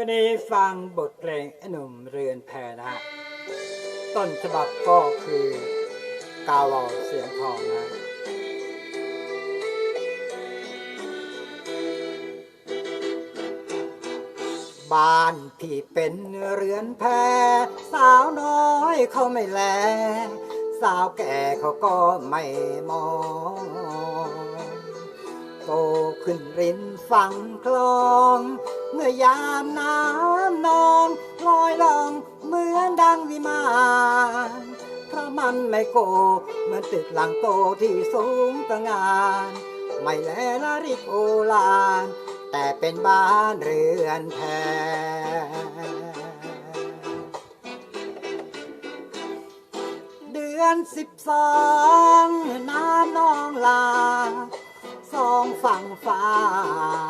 ช่วงนี้ฟังบทเพลงหนุ่มเรือนแพนะฮะ ต้นฉบับก็คือกาวาวเสียงทองนะบ้านพี่เป็นเรือนแพสาวน้อยเขาไม่แล สาวแก่เขาก็ไม่มองโตขึ้นรินฝั่งคลอง เมื่อยามน้ำนองลอยลองเหมือนดังวิมานเพราะมันไม่โกเหมือนตึกหลังโตที่สูงตระหงาน ไม่แลละริกโอลาน แต่เป็นบ้านเรือนแพเดือนสิบสองน้ำนองลา สองฝั่งฝา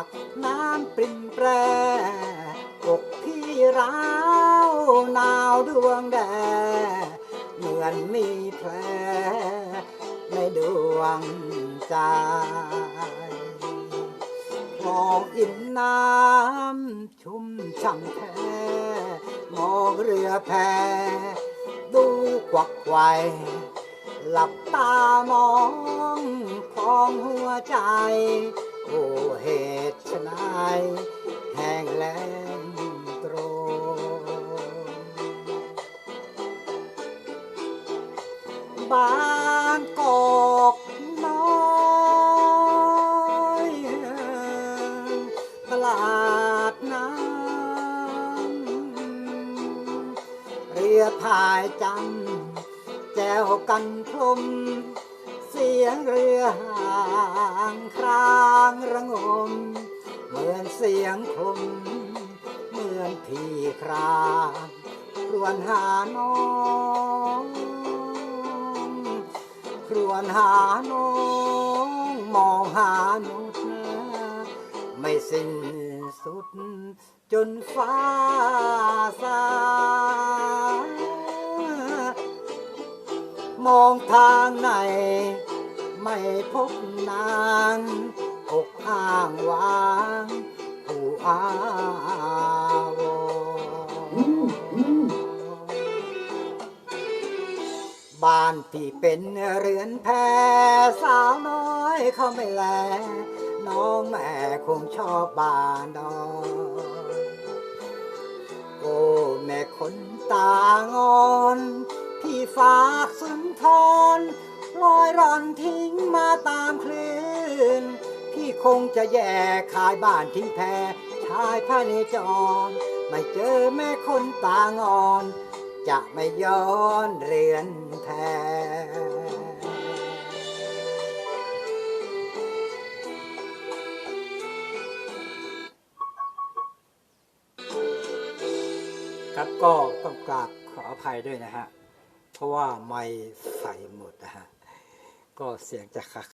กน้ำปริมแปรอกพี่ร้าวหนาวดวงแดเหมือนมีแผลในดวงใจมองอินน้ำชุ่มช่ำแท้มองเรือแพดูกวักไกว หลับตามองพองหัวใจ โอ้เหตุไฉนแห้งแล้งตรงบางกอกน้อยตลาดน้ำเรือพายจำ แจวกันพรมเสียงเรือห่างครางระงม เหมือนเสียงคลมเหมือนพี่ครางครวนหาน้องครวนหาน้องมองหานุษนะไม่สิ้นสุดจนฟ้าสาง มองทางไหน ไม่พบนางอกอ้างวางผู้อาวบ้านที่เป็นเรือนแพสาวน้อยเขาไม่แล น้องแม่คงชอบบ้านดอนโอ้แม่คนตางอ ฝากสุนทรลอยร่อนทิ้งมาตามคลื่น พี่คงจะแย่ขายบ้านทิ้งแพชายพระเนจร ไม่เจอแม่คนตางอน จะไม่ย้อนเรือนแพครับก็ต้องกราบขออภัยด้วยนะฮะ เพราะว่าไม่ใส่หมดนะฮะ ก็เสียงจะคัก